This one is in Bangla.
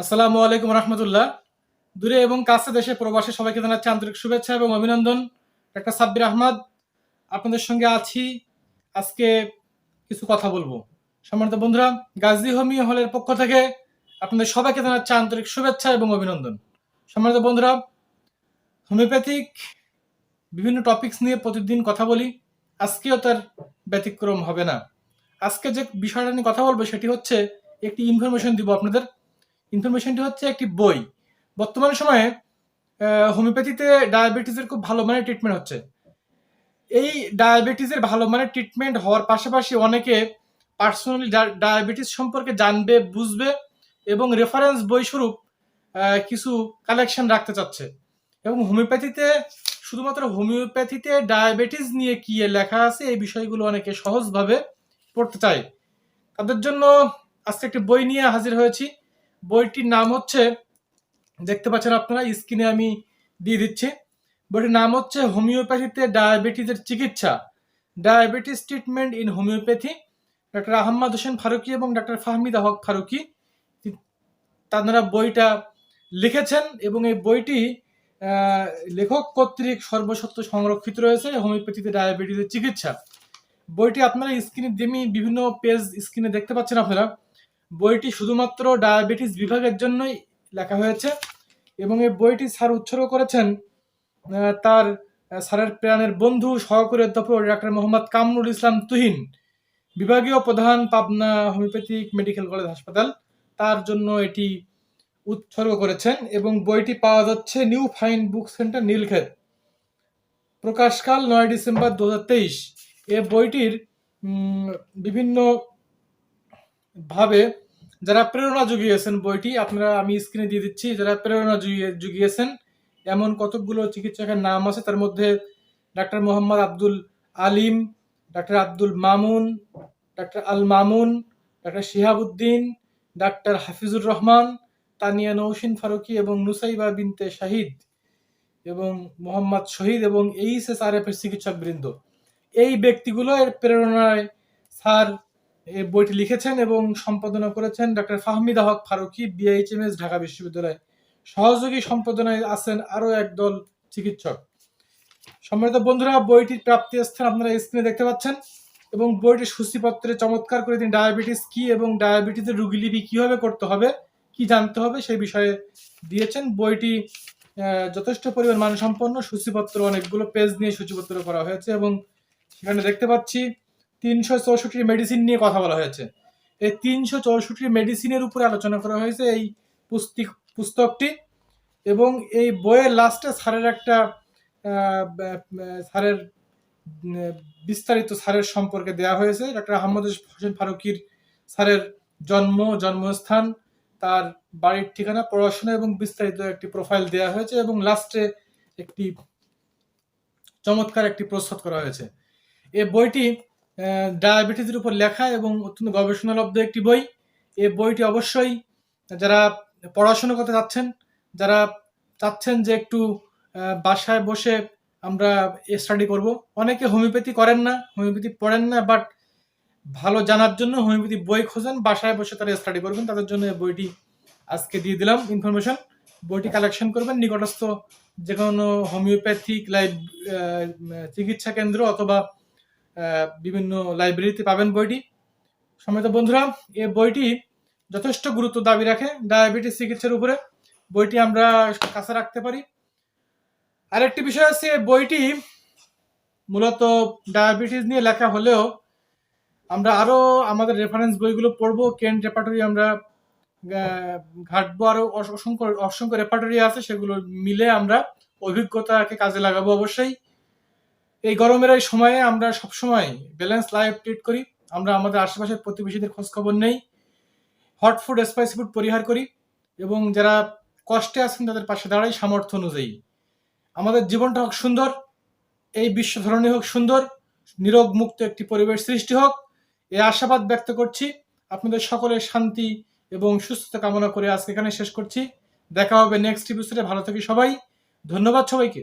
আসসালামু আলাইকুম রহমতুল্লাহ। দূরে এবং কাছে দেশে প্রবাসী সবাইকে জানাচ্ছি আন্তরিক শুভেচ্ছা এবং অভিনন্দন। ডাক্তার সাব্বির আহমদ, আপনাদের সঙ্গে আছি। আজকে কিছু কথা বলব। সম্মানিত বন্ধুরা, গাজী হোমিও হলের পক্ষ থেকে আপনাদের সবাইকে জানাচ্ছি আন্তরিক শুভেচ্ছা এবং অভিনন্দন। সম্মানিত বন্ধুরা, হোমিওপ্যাথিক বিভিন্ন টপিকস নিয়ে প্রতিদিন কথা বলি, আজকেও তার ব্যতিক্রম হবে না। আজকে যে বিষয়টা নিয়ে কথা বলব সেটি হচ্ছে, একটি ইনফরমেশন দিব আপনাদের। ইনফরমেশনটি হচ্ছে একটি বই। বর্তমান সময়ে হোমিওপ্যাথিতে ডায়াবেটিসের খুব ভালো মানের ট্রিটমেন্ট হচ্ছে। এই ডায়াবেটিসের ভালো মানের ট্রিটমেন্ট হওয়ার পাশাপাশি অনেকে পার্সোনালি ডায়াবেটিস সম্পর্কে জানবে, বুঝবে এবং রেফারেন্স বই স্বরূপ কিছু কালেকশন রাখতে চাচ্ছে। এবং হোমিওপ্যাথিতে, শুধুমাত্র হোমিওপ্যাথিতে ডায়াবেটিস নিয়ে কি লেখা আছে, এই বিষয়গুলো অনেকে সহজভাবে পড়তে চায়। তাদের জন্য আজকে একটি বই নিয়ে হাজির হয়েছি। বইটির নাম হচ্ছে, দেখতে পাচ্ছেন আপনারা, স্ক্রিনে আমি দিয়ে দিচ্ছি। বইটির নাম হচ্ছে, হোমিওপ্যাথিতে ডায়াবেটিসের চিকিৎসা। Diabetes treatment in homeopathy. Doctor Ahmmad Hossain Faruki এবং ডক্টর ফাহমিদা হক ফারুকি, তারা বইটা লিখেছেন এবং এই বইটি লেখক কর্তৃক সর্বসত্ব সংরক্ষিত রয়েছে, হোমিওপ্যাথিতে ডায়াবেটিসের চিকিৎসা। বইটি আপনারা স্ক্রিনে, দিমি বিভিন্ন পেজ স্ক্রিনে দেখতে পাচ্ছেন আপনারা। বইটি শুধুমাত্র ডায়াবেটিস বিভাগের জন্যই লেখা হয়েছে এবং এই বইটি স্যার উৎসর্গ করেছেন তার স্যারের প্রাণের বন্ধু সহকারী অধ্যাপক ডাক্তার মোহাম্মদ কামরুল ইসলাম তুহিন, বিভাগীয় প্রধান পাবনা হোমিওপ্যাথিক মেডিকেল কলেজ হাসপাতাল, তার জন্য এটি উৎসর্গ করেছেন এবং বইটি পাওয়া যাচ্ছে new fine book centre Nilkhet. প্রকাশকাল নয় ডিসেম্বর দু হাজার তেইশ। এ বইটির বিভিন্ন ভাবে যারা প্রেরণা জুগিয়েছেন বইটি, আপনারা আমি স্ক্রিনে দিয়ে দিচ্ছি, যারা প্রেরণা জুগিয়ে, জুগিয়েছেন, এমন কতকগুলো চিকিৎসকের নাম আছে, তার মধ্যে doctor Mohammad Abdul Alim, doctor Abdul Mamun, doctor Al Mamun, doctor Shihabuddin, doctor Hafizur Rahman, Tania Nousin Faruki এবং নুসাইবা বিনতে শাহিদ এবং মোহাম্মদ শহীদ এবং এইচ এস আর এফ এর চিকিৎসক বৃন্দ এই ব্যক্তিগুলো এর প্রেরণায় স্যার এই বইটি লিখেছেন এবং সম্পাদনা করেছেন ডক্টর ফাহমিদা হক ফারুকি বিআইচএমএস ঢাকা বিশ্ববিদ্যালয়। সহযোগী সম্পাদনায় আছেন আরও একদল চিকিৎসক। সম্মানিত বন্ধুরা, বইটির প্রাপ্তি স্থান আপনারা স্ক্রিনে দেখতে পাচ্ছেন এবং বইটির সূচিপত্রে চমৎকার করে তিনি ডায়াবেটিস কি এবং ডায়াবেটিসের রুগীলিপি কীভাবে করতে হবে, কি জানতে হবে সেই বিষয়ে দিয়েছেন। বইটি যথেষ্ট পরিমাণ মানসম্পন্ন, সূচিপত্র অনেকগুলো পেজ নিয়ে সূচিপত্র করা হয়েছে এবং সেখানে দেখতে পাচ্ছি তিনশো চৌষট্টি মেডিসিন নিয়ে কথা বলা হয়েছে। এই তিনশো চৌষট্টি মেডিসিনের উপরে আলোচনা করা হয়েছে এই পুস্তিক, পুস্তকটি এবং এই বইয়ের লাস্টে স্যারের একটা স্যারের বিস্তারিত স্যারের সম্পর্কে দেওয়া হয়েছে। ডক্টর আহমদ হোসেন ফারুকির স্যারের জন্ম, জন্মস্থান, তার বাড়ির ঠিকানা, পড়াশোনা এবং বিস্তারিত একটি প্রোফাইল দেওয়া হয়েছে এবং লাস্টে একটি চমৎকার একটি প্রস্তুত করা হয়েছে। এই বইটি ডায়াবেটিসের উপর লেখা এবং অত্যন্ত গবেষণালব্ধ একটি বই। এ বইটি অবশ্যই যারা পড়াশোনা করতে চাচ্ছেন, যারা চাচ্ছেন যে একটু বাসায় বসে আমরা স্টাডি করব। অনেকে হোমিওপ্যাথি করেন না, হোমিওপ্যাথি পড়েন না বাট ভালো জানার জন্য হোমিওপ্যাথি বই খোঁজেন, বাসায় বসে তারা স্টাডি করবেন। তাদের জন্য বইটি আজকে দিয়ে দিলাম ইনফরমেশন বইটি কালেকশন করবেন, নিকটস্থ যে কোনো হোমিওপ্যাথিক লাইভ চিকিৎসা কেন্দ্র অথবা বিভিন্ন লাইব্রেরিতে পাবেন বইটি। সমিত বন্ধুরা, এই বইটি যথেষ্ট গুরুত্ব দাবি রাখে ডায়াবেটিস চিকিৎসার উপরে। বইটি আমরা কাছে রাখতে পারি। আরেকটি বিষয় আছে বইটি মূলত ডায়াবেটিস নিয়ে লেখা হলেও আমরা আরও আমাদের রেফারেন্স বইগুলো পড়ব। কেন রেপার্টরি আমরা ঘাটবো আরও অসংখ্য অসংখ্য রেপার্টরি আছে, সেগুলো মিলে আমরা অভিজ্ঞতাকে কাজে লাগাবো অবশ্যই। এই গরমের এই সময়ে আমরা সবসময় ব্যালেন্স লাইফ ট্রিট করি। আমরা আমাদের আশেপাশের প্রতিবেশীদের খোঁজ খবর নেই। হট ফুড স্পাইসি ফুড পরিহার করি এবং যারা কষ্টে আছেন তাদের পাশে দাঁড়াই সামর্থ্য অনুযায়ী। আমাদের জীবনটা হোক সুন্দর, এই বিশ্ব ধরনের হোক সুন্দর, নিরোগ মুক্ত একটি পরিবেশ সৃষ্টি হোক এই আশাবাদ ব্যক্ত করছি। আপনাদের সকলের শান্তি এবং সুস্থতা কামনা করে আজকে এখানে শেষ করছি। দেখা হবে নেক্সট এপিসোডে ভালো থাকি সবাই। ধন্যবাদ সবাইকে।